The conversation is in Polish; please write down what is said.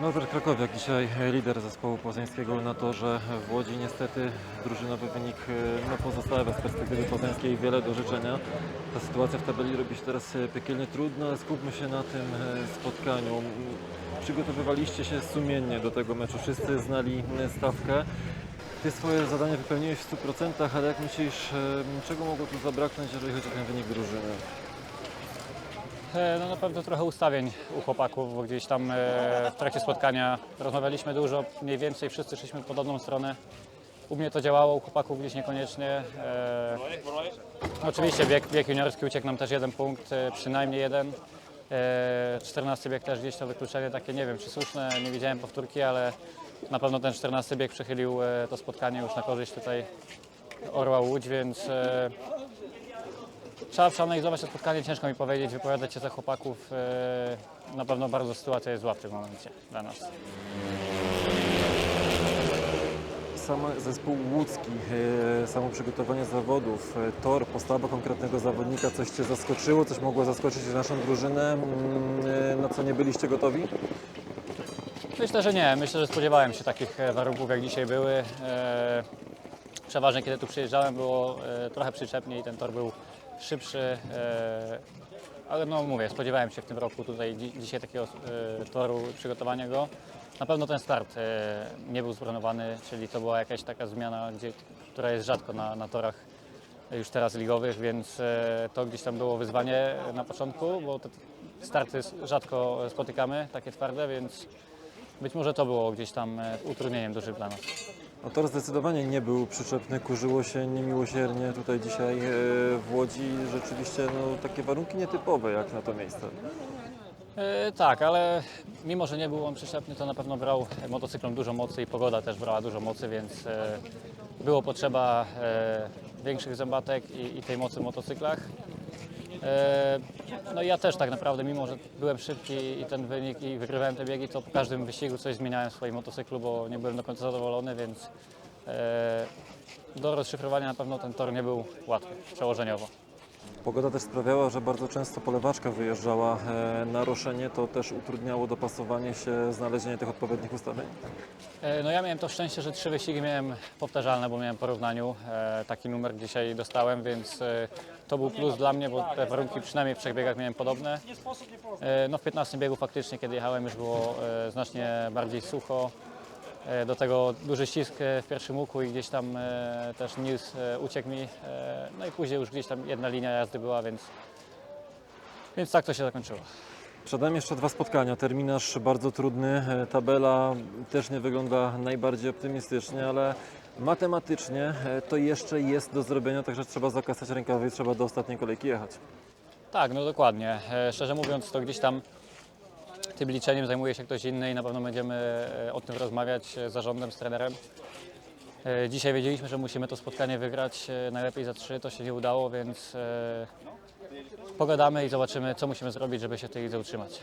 Norbert Krakowiak, dzisiaj lider zespołu poznańskiego na torze w Łodzi. Niestety drużynowy wynik e, no, pozostawia bez perspektywy poznańskiej wiele do życzenia. Ta sytuacja w tabeli robi się teraz e, piekielnie trudna, ale skupmy się na tym e, spotkaniu. Przygotowywaliście się sumiennie do tego meczu, wszyscy znali stawkę. Ty swoje zadanie wypełniłeś w 100%, ale jak myślisz, czego mogło tu zabraknąć, jeżeli chodzi o ten wynik drużyny? No na pewno trochę ustawień u chłopaków, bo gdzieś tam e, w trakcie spotkania rozmawialiśmy dużo, mniej więcej wszyscy szliśmy w podobną stronę. U mnie to działało, u chłopaków gdzieś niekoniecznie. E, Oczywiście bieg, bieg juniorski uciekł nam też jeden punkt, e, przynajmniej jeden. E, 14 bieg też gdzieś to wykluczenie takie, nie wiem czy słuszne, nie widziałem powtórki, ale na pewno ten 14 bieg przechylił to spotkanie już na korzyść tutaj Orła Łódź, więc Trzeba przeanalizować to spotkanie, ciężko mi powiedzieć, wypowiadać się za chłopaków. e, Na pewno bardzo sytuacja jest zła w tym momencie dla nas. Sam zespół łódzki, e, samo przygotowanie zawodów, e, tor, postawa konkretnego zawodnika, coś Cię zaskoczyło, coś mogło zaskoczyć naszą drużynę, mm, na co nie byliście gotowi? Myślę, że nie. Myślę, że spodziewałem się takich warunków, jak dzisiaj były. Przeważnie, kiedy tu przyjeżdżałem, było trochę przyczepniej, ten tor był szybszy. e, Ale no mówię, spodziewałem się w tym roku tutaj dzi- dzisiaj takiego e, toru, przygotowania go. Na pewno ten start e, nie był splanowany, czyli to była jakaś taka zmiana, gdzie, która jest rzadko na, na torach już teraz ligowych, więc to gdzieś tam było wyzwanie na początku, bo te starty rzadko spotykamy, takie twarde, więc być może to było gdzieś tam utrudnieniem dużym dla nas. No tor zdecydowanie nie był przyczepny, kurzyło się niemiłosiernie tutaj dzisiaj e, w Łodzi, rzeczywiście no, takie warunki nietypowe jak na to miejsce. E, tak, ale mimo, że nie był on przyczepny, to na pewno brał motocyklom dużo mocy i pogoda też brała dużo mocy, więc e, było potrzeba większych zębatek i tej mocy w motocyklach. E, no ja też tak naprawdę, mimo że byłem szybki i ten wynik i wygrywałem te biegi, to po każdym wyścigu coś zmieniałem w swoim motocyklu, bo nie byłem do końca zadowolony, więc e, do rozszyfrowania na pewno ten tor nie był łatwy przełożeniowo. Pogoda też sprawiała, że bardzo często polewaczka wyjeżdżała e, na roszenie, to też utrudniało dopasowanie się, znalezienie tych odpowiednich ustawień. E, No ja miałem to szczęście, że trzy wyścigi miałem powtarzalne, bo miałem porównaniu. E, Taki numer dzisiaj dostałem, więc to był plus dla mnie, bo te warunki przynajmniej w trzech biegach miałem podobne. No w 15 biegu faktycznie, kiedy jechałem już było znacznie bardziej sucho. E, Do tego duży ścisk e, w pierwszym łuku i gdzieś tam e, też Nils uciekł mi. No i później już gdzieś tam jedna linia jazdy była, więc, więc tak to się zakończyło. Przed nami jeszcze dwa spotkania. Terminarz bardzo trudny, tabela też nie wygląda najbardziej optymistycznie, ale matematycznie to jeszcze jest do zrobienia, także trzeba zakasać rękawy i trzeba do ostatniej kolejki jechać. Tak, no dokładnie. Szczerze mówiąc, to gdzieś tam tym liczeniem zajmuje się ktoś inny i na pewno będziemy e, o tym rozmawiać e, z zarządem, z trenerem. E, Dzisiaj wiedzieliśmy, że musimy to spotkanie wygrać najlepiej za trzy, to się nie udało, więc pogadamy i zobaczymy, co musimy zrobić, żeby się tej lidze utrzymać.